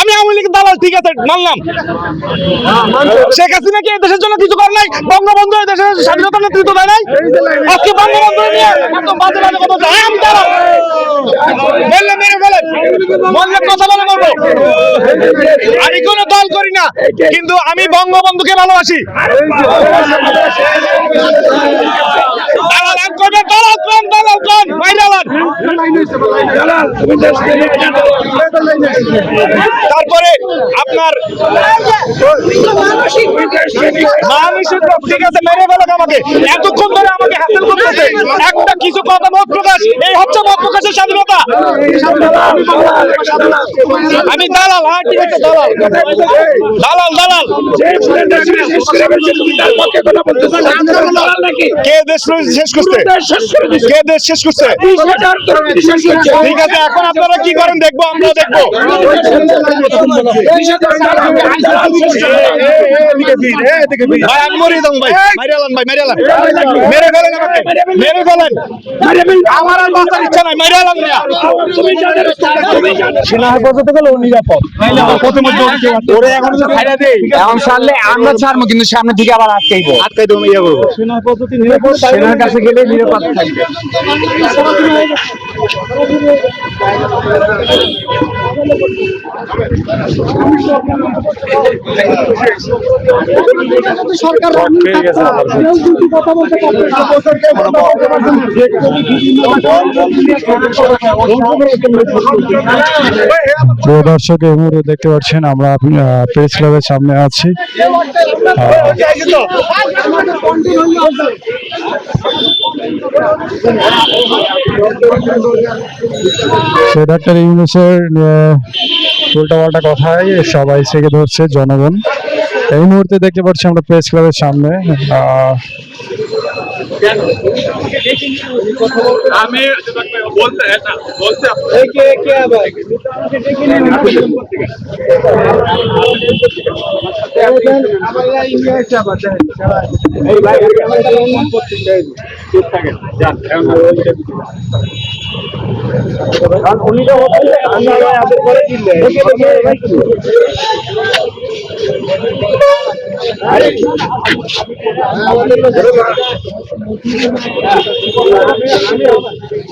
আমি আওয়ামী লীগের দালাল, ঠিক আছে, মানলাম। শেখ হাসিনা কি দেশের জন্য কিছু করে নাই? বঙ্গবন্ধু দেশের স্বাধীনতা নেতৃত্ব দেয় নাই? আজকে বঙ্গবন্ধু আমি কোনো দল করি না, কিন্তু আমি বঙ্গবন্ধুকে ভালোবাসি। তারপরে আপনার ঠিক আছে, মেরে ফেলো আমাকে। এতক্ষণ ধরে আমাকে করতেছে একটা কিছু কথা মত প্রকাশ, এই হচ্ছে মত প্রকাশের স্বাধীনতা। আমি দালাল হ্যাঁ ঠিক আছে দালাল। দালাল দালাল। কে দেশ শেষ করছে কে দেশ শেষ করছে? ঠিক আছে এখন আপনারা কি করেন দেখব আমরা দেখব। ভাই আমি মরিয়ে দেবো ভাই মারিয়ালান ভাই মারিয়ালান মেরে ফেলেন আমাকে মেরে ফেলেন। আমার আর বাঁচার ইচ্ছা নাই মারিয়ালান সেনা হেফাজতে গেলে ও নিরাপদ ওরে এখন তো ছাইড়া দেই এখন সারলে আমরা ছাড়বো কিন্তু সামনে থেকে আবার আটকাইবো। আটকাই দেবো ইয়ে করব। সেনা হেফাজতে নিরাপদ সেনার কাছে গেলে নিরাপদ থাকবে। দর্শক এই মুহূর্তে দেখতে পাচ্ছেন আমরা প্রেস ক্লাবের সামনে আছি। সে ডাক্তার ইউনুসের উল্টাপাল্টা কথাই সবাই থেকে ধরছে, জনগণ। এই মুহূর্তে দেখতে পাচ্ছি আমরা প্রেস ক্লাবের সামনে। আমি বলতে না বলতে আমার কথা বলি ও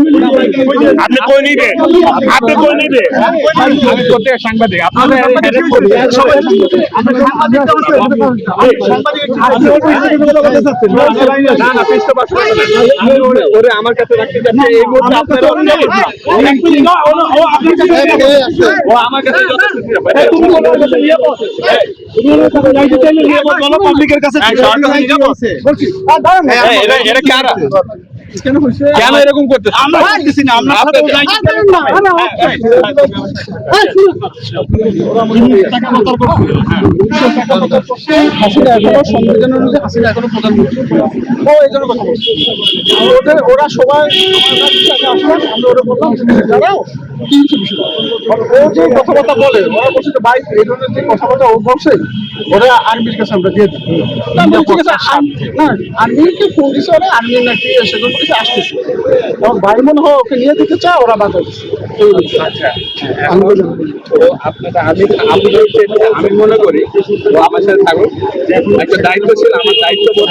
আপনি কই নিবে আপনি কই নিবে আমি প্রত্যেক সাংবাদিক ওরে- আমার কাছে রাখতে এই মুহূর্তে আপনারা ওরে। ও আমার কাছে পাবলিকের হ্যাঁ, এরা কারা? কেন এরকম করতেছে আমরা বলতেছি না আমরা হাসিনা এখনও সংবিধান অনুযায়ী হাসিনা এখনও প্রধানমন্ত্রী ও এই জন্য কথা বলছি ওদের ওরা সবাই কাছে আসলাম আমরা ওরা বললাম দাঁড়াও কি হচ্ছে বিষয়টা? ও যে কথাবার্তা বলে ওরা বলছে যে ভাই এই ধরনের যে কথাবার্তা ও বলছে ওরা আর্মির কাছে আমরা দিয়ে দিই না আর্মিকে ফোন দিছে ওরা আর্মি নাকি সেগুলো কিছু আসতেছে এবং ভাই মনে হয় ওকে নিয়ে দিতে চায় ওরা বাধা দিচ্ছে আমি মনে করি ও আমার সাথে থাকুক একটা দায়িত্ব ছিল আমার দায়িত্ব বোধ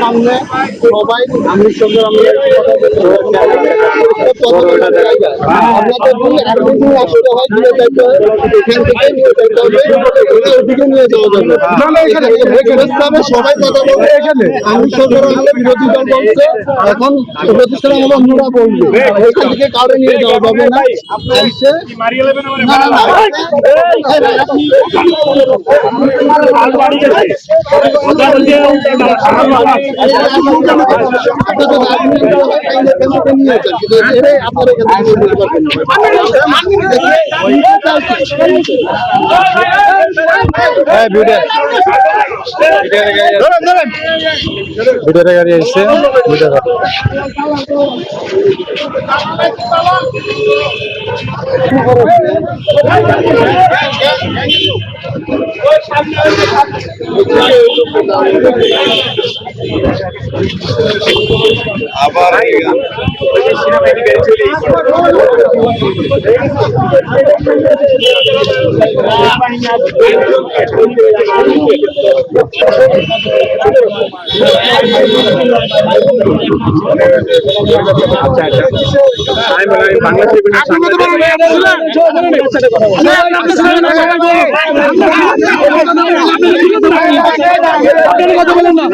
সামনে সবাই আমির সঙ্গে একদিন আসতে হয় দূরে যাইতে হয় এখান থেকে নিয়ে যাইতে হবে ওদিকে নিয়ে যাওয়া যাবে ভাবে সবাই কথা বলবে এখানে আমি সরকার আমলে বিরোধী দল বলছে এখন প্রতিষ্ঠান আমলে অন্যরা বলবে। ওইখান থেকে কাউরে নিয়ে যাওয়া যাবে না। এসে না না না। এই ভাই, আপনি- আপনাদের রাজনীতি থেকে নিয়ে যেতে পারবেন না।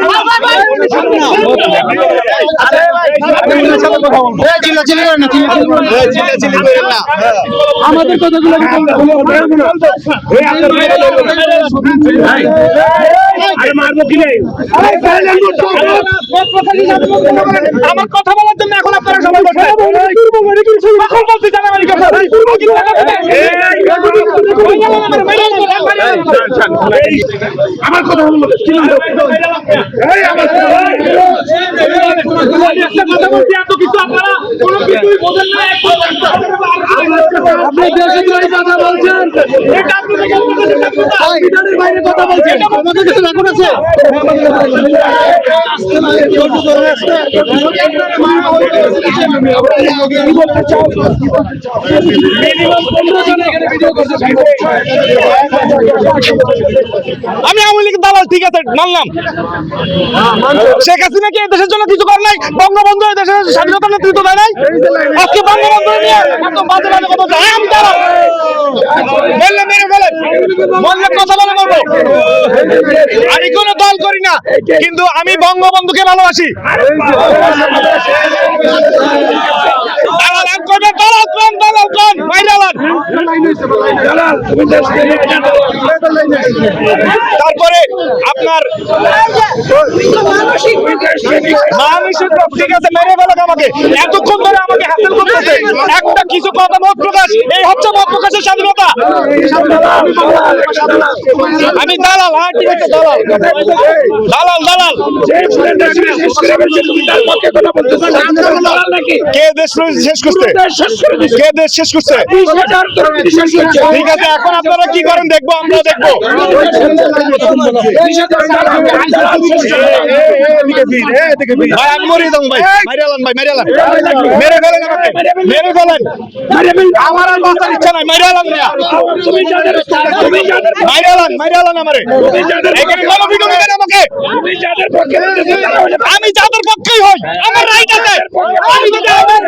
হ্যাঁ আমাদের কথাগুলো আমার কথা বলার জন্য এখন আপনারা সবাই বলতে চান আমার কথা আমার কথা বলব একটা কথা বলছি এত কিছু আপনারা কোনো কিছুই বোঝেন না আপনি দেশদ্রোহী কথা বলছেন এটা আপনাদের সংবিধানের বাইরে কথা বলছেন। আমাদের কাছে রেকর্ড আছে আমি আওয়ামী লীগের দালাল ঠিক আছে মানলাম। শেখ হাসিনা কি এই দেশের জন্য কিছু করে নাই? বঙ্গবন্ধু দেশের স্বাধীনতা নেতৃত্ব দেয় নাই? আজকে বঙ্গবন্ধু আমি বলব। আমি কোনো দল করি না, কিন্তু আমি বঙ্গবন্ধুকে ভালোবাসি দালাল এক করবে দালাল কোন দালাল কোন মাইরালান তারপরে আপনার ঠিক আছে, মেরে ফেলো আমাকে। এতক্ষণ ধরে আমাকে হাসিল করতেছে। একটা কিছু কথা মত প্রকাশ, এই হচ্ছে মত প্রকাশের স্বাধীনতা। আমি দালাল হ্যাঁ ঠিক আছে দালাল। দালাল দালাল। কে দেশ শেষ করছে কে দেশ শেষ করছে? ঠিক আছে এখন আপনারা কি করেন? দেখব আমরা দেখব। ভাই আমি মরিয়ে দেবো ভাই। মারিয়ালান ভাই মারিয়ালান মেরে ফেলেন আমাকে মেরে ফেলেন। আমার আর বাঁচার ইচ্ছা নাই মারিয়ালান মারিয়ালান মারিয়ালান আমারে। এখানে আমাকে। আমি যাদের পক্ষেই হই আমার রাইট আছে। আমি যদি আমার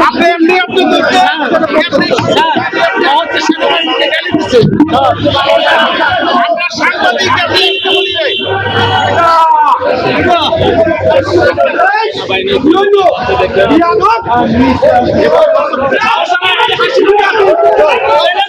আপনি এমনি আপনি সাংবাদিক